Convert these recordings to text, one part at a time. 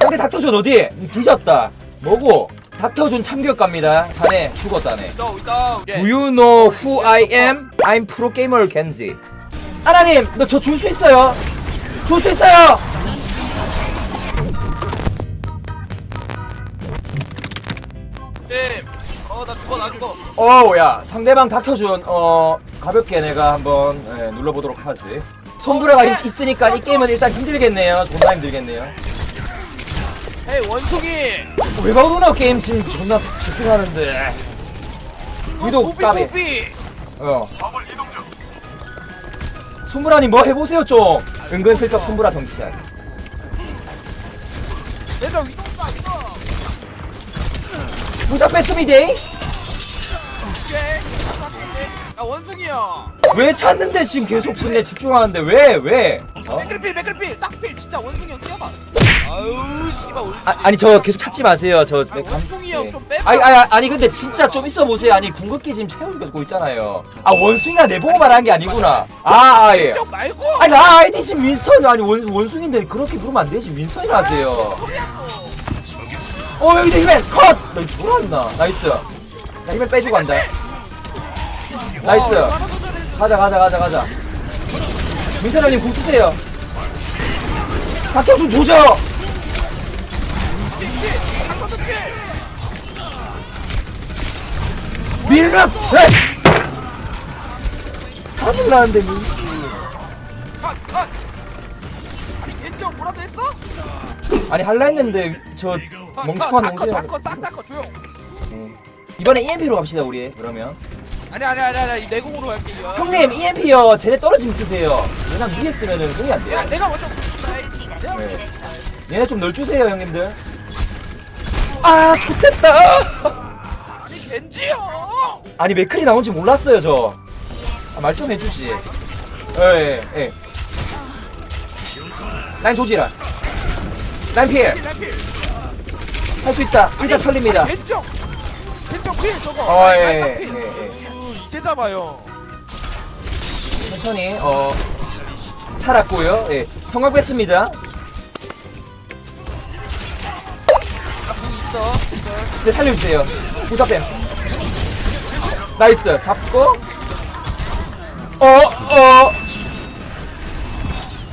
상대 닥터존 어디? 뒤졌다. 뭐고? 닥터존 참교육 갑니다. 자네 죽었다네. 있다 있다 Do you know who I am? I'm pro gamer Genji. 하나님, 너 저 줄 수 있어요? 줄 수 있어요? 어나 죽어 나 죽어 어우, 야, 상대방 닥터존, 어, 가볍게 내가 한번 예, 눌러보도록 하지. 손브레가 있- 있으니까 이 게임은 일단 힘들겠네요. 존나 힘들겠네요. 헤이 원숭이 왜 그러나 게임 지금 존나 집중하는데. 위도 까비. 뽀삐 어. 손브라님 뭐 해보세요 좀. 은근슬쩍 손브라 정치하게. 내가 위동다 이거 무자 뺐습니다. 야 원숭이야 왜 찾는데 지금 계속 진내 집중하는데 왜 왜? 어? 맥클필 맥클필 딱필 진짜 원숭이 형 뛰어봐 아유 씨발 원숭이 아, 아니 저 계속 찾지 마세요. 저 아, 원숭이 형좀 빼봐 아니, 아니 아니 근데 진짜 좀 있어 보세요. 아니 궁극기 지금 채우고 있잖아요. 아 원숭이가 내 보고 말한 게 아니구나. 아, 아 예. 형 말고 아니 나 아이디 지금 윈스턴 아니 원 원숭인데 그렇게 부르면 안 되지 윈스턴이라 하세요. 어 여기서 힘맨 컷. 너 돌았나? 나이스. 나 힘을 빼주고 간다. 나이스. 가자 가자 가자 가자. 민철님 국 쓰세요. 닥쳐 좀 조져. 밀면 셋. 하질라는데 민. 컷컷 아니 왼쪽 뭐라도 했어? 아니 할라 했는데 저 멍청한 농구야. 컷컷 싹다컷 조용 이번에 EMP로 갑시다 우리. 그러면 아니 아니 아니 아니 내공으로 갈게 이거 형님 EMP요. 쟤네 떨어지면 쓰세요. 왜냐면 위에 쓰면은 흥이 안 돼요. 야 내가 먼저 네. 얘네 좀 널 주세요 형님들. 아 좋겠다. 아니 겐지요 아니 맥클이 나온지 몰랐어요 저. 아, 말좀 해주지. 예, 예, 예. 라인 조지라. 라인 피해. 필필 할 수 있다. 의자 철립니다. 왼쪽 왼쪽 필 저거 어, 예, 예, 이제 잡아요 천천히, 어, 살았고요. 예. 성공 뺐습니다. 아궁 있어 있어 네, 살려주세요. 부사뱀. 나이스. 잡고. 어, 어.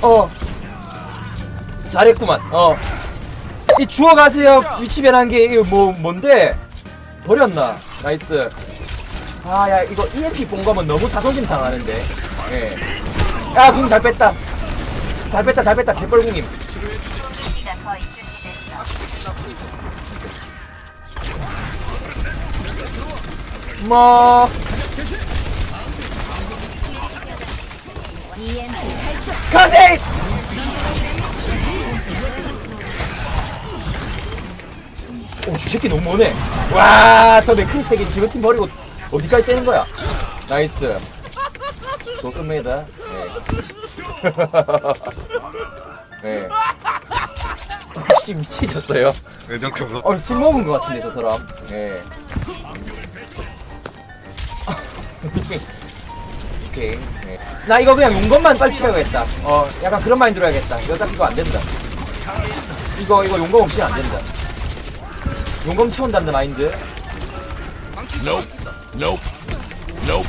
어. 잘했구만. 어. 이 주워 가세요. 위치 변한 게, 뭐, 뭔데? 버렸나? 나이스. 아, 야, 이거 EMP 본 거면 너무 자존심 상하는데. 예. 야, 궁 잘 뺐다. 잘 뺐다, 잘 뺐다. 개뻘궁임. 뭐. 가세! 오, 저 새끼 너무 머네. 와, 저 맥클 새끼 지금 팀 버리고 어디까지 째는 거야? 나이스. 좋습니다. 네. 네. 혹시 미치셨어요? 왜 저렇게 무섭? 어, 술 먹은 것 같은데, 저 사람. 예. 오케이. 예. 나 이거 그냥 용검만 빨리 채워야겠다. 어, 약간 그런 마인드로 해야겠다. 어차피 이거 안 된다. 이거, 이거 용검 없이 안 된다. 용검 채운다는 마인드. Nope. Nope.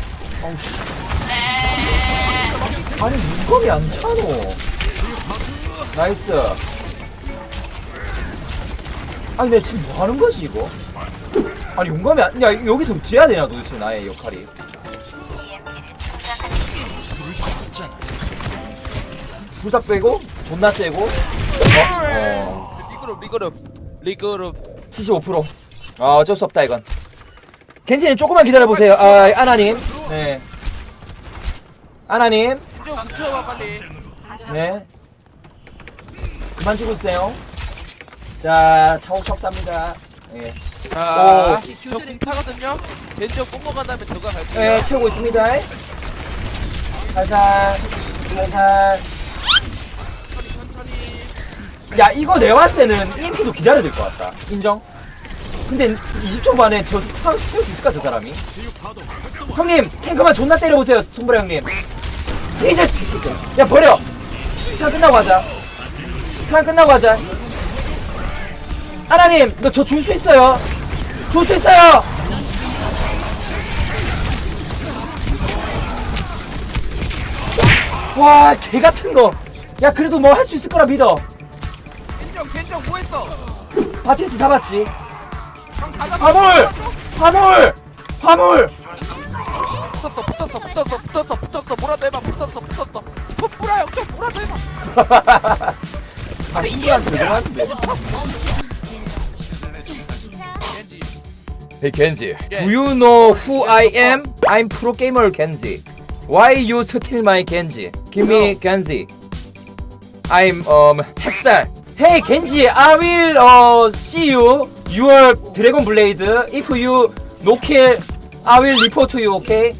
아니, 용검이 안 차노. 나이스. 아니, 내가 지금 뭐 하는 거지, 이거? 아니, 용감이 안, 야, 여기서 지어야 되나, 도대체, 나의 역할이. 불사 빼고, 존나 세고, 어, 어, 리그룹 리그룹 리그룹 75%. 아, 어쩔 수 없다, 이건. 겐지님, 조금만 기다려보세요. 아, 아나님. 네. 아나님. 좀 붙여봐 빨리 네. 그만 죽으세요. 자, 차곡차곡 쌉니다. 예. 아, 저궁 타거든요 겐지 뽕거 간 다음에 저가 갈게요 네, 채우고 있습니다. 살살, 살살. 천천히 야, 이거 내가 봤을 때는 EMP도 기다려야 될 것 같다. 인정? 근데 20초 만에 저 차, 채울 수 있을까, 저 사람이? 형님, 탱크만 존나 때려보세요, 손보라 형님. 이제, 야, 버려! 차 끝나고 하자. 그냥 끝나고 하자. 하나님, 너 저 줄 수 있어요? 줄 수 있어요! 와, 개 같은 거. 야, 그래도 뭐 할 수 있을 거라 믿어. 겐정 겐정 뭐했어? 바티스 잡았지. 화물! 화물! 화물! 붙었어 붙었어 붙었어 붙었어 붙었어 뭐라도 해봐 붙었어 붙었어 풋뿌라 형좀 뭐라도 해봐 아, 들어갔는데. 겐지 Hey Yeah. do you know who I am? I'm pro gamer Kenji. Why you steal my Kenji? Give me No. Kenji. I'm um 핵살. Hey Kenji, I will uh see you your Dragon Blade. If you no kill, I will report you. Okay?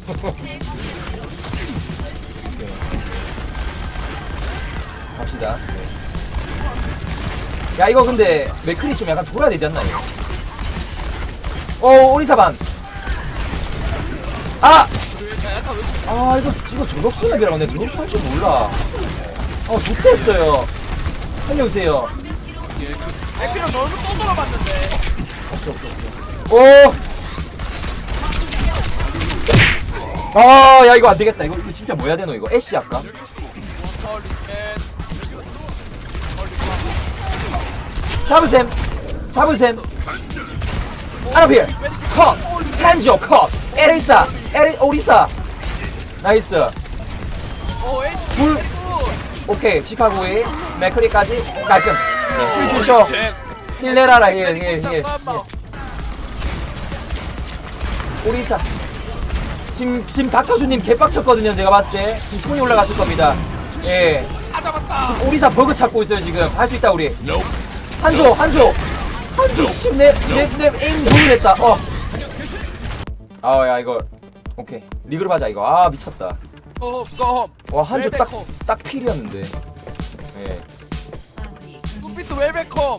갑시다. 야 이거 근데 맥클이 좀 약간 돌아야 되지 않나 이거? 어 오리사반 아! 아 이거 이거 저격수맥이라고 내가 저격수 할줄 몰라 어 좋겠어요 살려주세요 에피랑 너무 또 돌아봤는데 오! 아, 야, 이거 안 되겠다. 이거, 이거 진짜 뭐 해야 되노, 이거? 애쉬? 헐리맨 잡으셈! 잡으셈! 아라필! 컷! 한조 컷! 에리사! 에리, 오리사! 나이스! 불! 오케이, 시카고의 맥크리까지 깔끔. 네, 힐 주셔. 힐 내라라, 힐, 힐, 힐. 잠깐만 오리사. 지금, 지금 닥터주님 개빡쳤거든요, 제가 봤을 때. 지금 손이 올라갔을 겁니다. 예. 아 잡았다 오리사 버그 찾고 있어요, 지금. 할 수 있다, 우리. 한조, 한조. 한조, 씨, 내, 내, 내 에임 됐다. 어. 아, 야, 이거. 오케이. 리그로 하자, 이거. 아, 미쳤다. 고홈 고홈 와, 한조 딱. 딱 필이었는데. 예. 뚜피스 웰백홈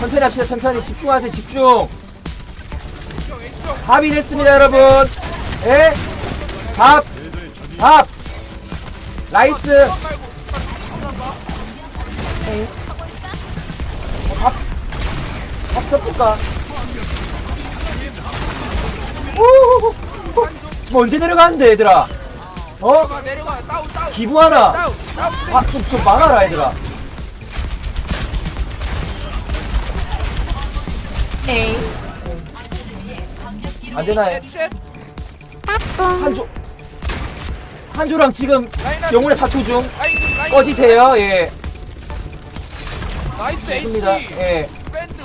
천천히 합시다, 천천히. 집중하세요, 집중. 밥이 됐습니다, 여러분. 예? 밥. 밥. 라이스. 오케이. 어, 밥. 밥 섞을까? 오, 뭐 언제 내려가는데, 얘들아? 어? 내려가 내려가 다운 다운 기부 하나. 다운 다운 아, 좀, 좀 막아라, 얘들아. 안 되나, 얘? 셋 한조. 한조랑 지금 영혼의 사초 중. 라이스 라이스 꺼지세요, 예. 나이스 에이스 좋습니다. 예. 밴드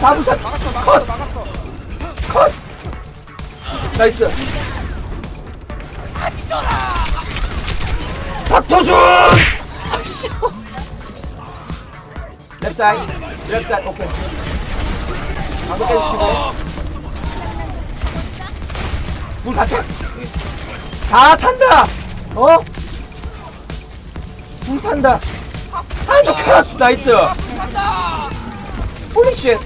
사부사 막았어 컷! 막았어 막았어 컷! 나이스. 박터준! 아이씨. 랩 사이, 랩 사이, 오케이. 방금 빼주시고. 문 닫혀. 다 탄다! 어? 문 탄다. 한쪽 컷! 나이스. 간다 홀리 쉣.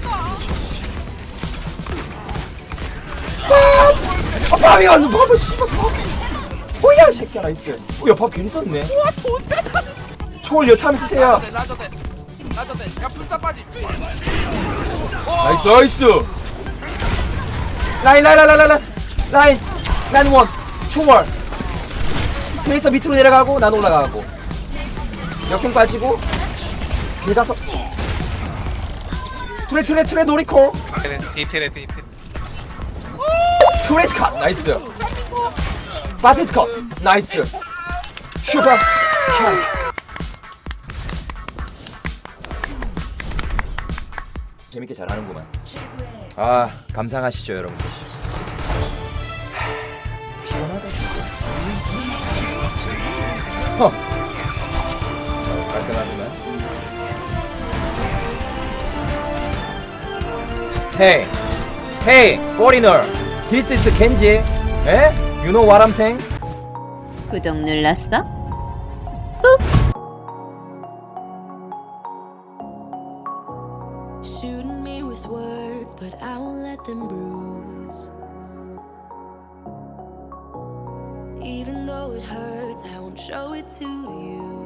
아, 아, 밥이 완전 밥을 씨발 이 새끼야, 나이스. 어, 야, 밥 괜히 썼네. 우와 돈 뺏어 초월 여참 쓰세요. 라저대 라저대 라저대 야 불사 빠지 나이스, 나이스. 라인, 라인, 라인, 라인, 라인. 라인, 라인 원. 초월. 트레이서 밑으로 내려가고, 난 올라가고. 역행 빠지고. 개가서. 트레, 트레, 트레, 노리코. 디테일에 디테일. 트레이스 컷 나이스 바티스 컷 나이스 슈퍼 컷 재밌게 잘하는구만 아 감상하시죠 여러분들 하, 피곤하다 허 깔끔하구만 헤이 헤이 foreigner this is Kenji 에? You know what I'm saying? 구독 눌렀어? Shooting words, but I won't let them bruise. Even though it hurts, I won't show it to you.